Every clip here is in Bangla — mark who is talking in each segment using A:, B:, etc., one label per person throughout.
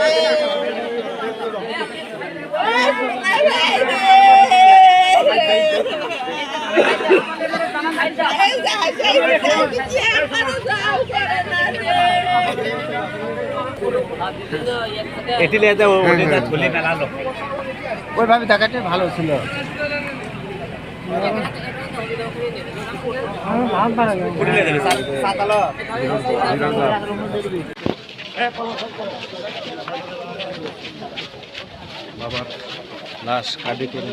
A: Yeah.
B: ওইভাবে দেখাটাই ভালো ছিল।
C: বাবার লাশ কাঁধে করে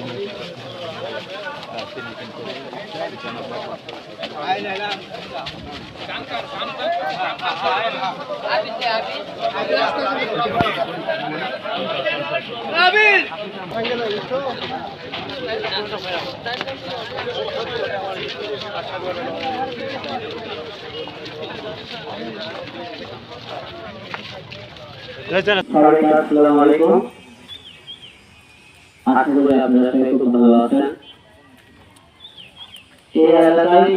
D: আসসালামু আলাইকুম আশা করি আপনারা সবাই খুব ভালো আছেন এই এলাকায়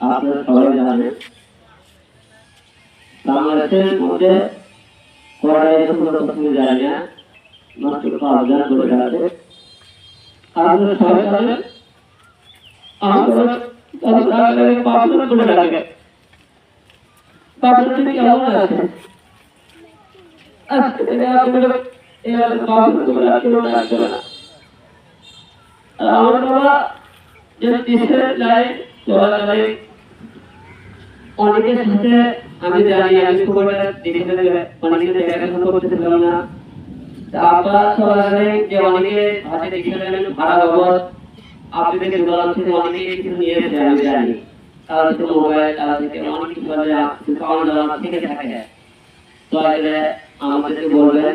D: আপনারা সবাই জানেন। বাংলাদেশের মধ্যে কোনো প্রথমে যায় না। মাত্র আমার বাবা যে দেশের লাই। চলাকালে অনেকের সাথে আমি জানি, আমি খুব একটা অনেকে হাতে দেখেছিলেন ভাড়া বাবদ। অনেকে কিছু নিয়েছে আমি জানি। তারা থেকে মোবাইল তারা থেকে অনেক কিছু অ্যাকাউন্ট থেকে থাকে। তাহলে আমাদেরকে বলবেন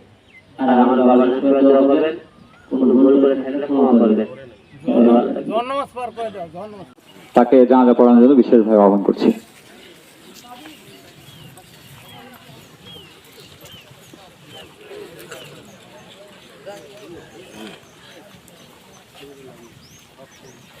D: আর আমার বাবার সবাই দোয়া করবেন কোনো ভুল করে থাকলে ক্ষমা করবেন।
E: তাকে জানাজা পড়ানোর জন্য বিশেষভাবে আহ্বান করছি।
A: একটা না